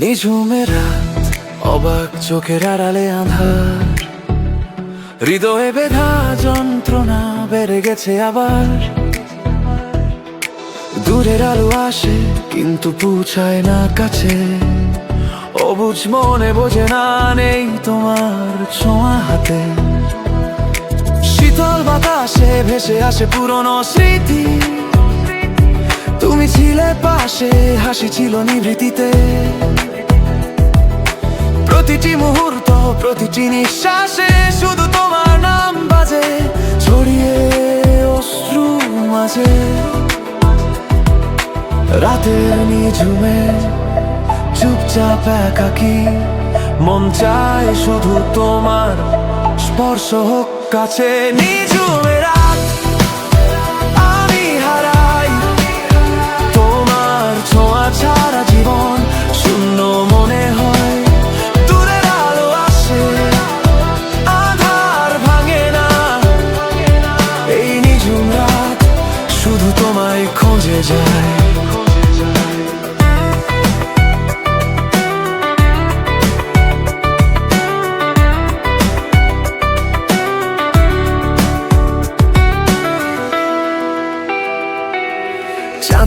নিঝুমেরা অবাক চোখের আড়ালে আধার। হৃদয়ে বেধা যন্ত্রণা বেড়ে গেছে আবার। দূরের আলো আসে, কিন্তু পৌঁছায় না কাছে। অবুঝ মনে বোঝে না, নেই তোমার ছোঁয়া হাতে। শীতল বাতাসে ভেসে আসে পুরনো স্মৃতি। তুমি ছিলে পাশে, হাসি ছিল নিভৃতিতে। প্রতিটি মুহূর্ত, প্রতিটি নিঃশ্বাসে শুধু তোমার নাম বাজে, ছড়িয়ে অশ্রু মাঝে। রাতের নিঝুমে চুপচাপ একাকি, মন চায় শুধু তোমার স্পর্শ হোক কাছে। নিঝুমে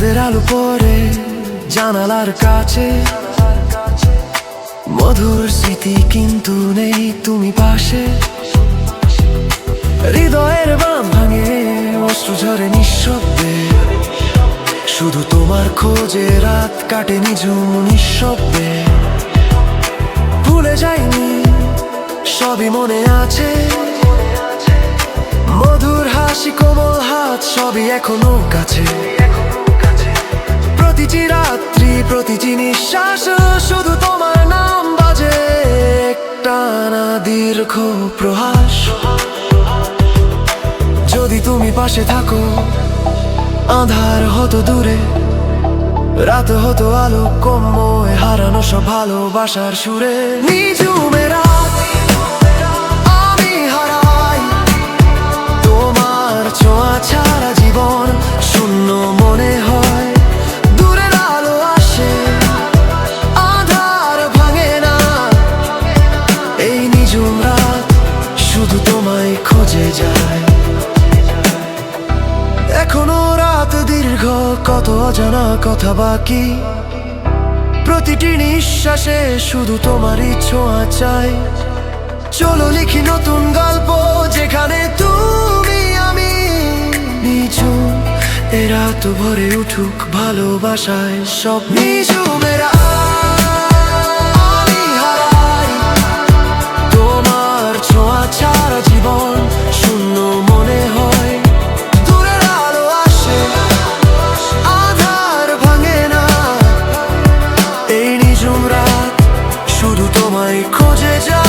চাঁদের আলো পরে জানালার কাছে। মধুর স্মৃতি কিন্তু নেই তুমি পাশে। হৃদয়ের বাম ভাঙে অস্ত্র ঝরে নিঃশব্দে। শুধু তোমার খোঁজে রাত কাটে নিঝুম নিঃশব্দে। ভুলে যাইনি, সবই মনে আছে। মধুর হাসি কোমল হাত সবই এখনও কাছে। প্রতিটি রাত্রি, প্রতিটি নিঃশ্বাস শুধু তোমার নাম বাজে। টানা দীর্ঘ প্রহাস। যদি তুমি পাশে থাকো, আধার হতো দূরে, রাত হতো আলো কম্ময় হারানো সব ভালোবাসার সুরে। নিঝুমে এখনও রাত দীর্ঘ, কত অজানা কথা বাকি? প্রতিটি নিঃশ্বাসে শুধু তোমারই ছোঁয়া চাই। চলো লিখি নতুন গল্প, যেখানে তুমি, আমি, নিঝুম। এরা তো ভরে উঠুক ভালোবাসায় সব নিঝুমেরা 后觉着。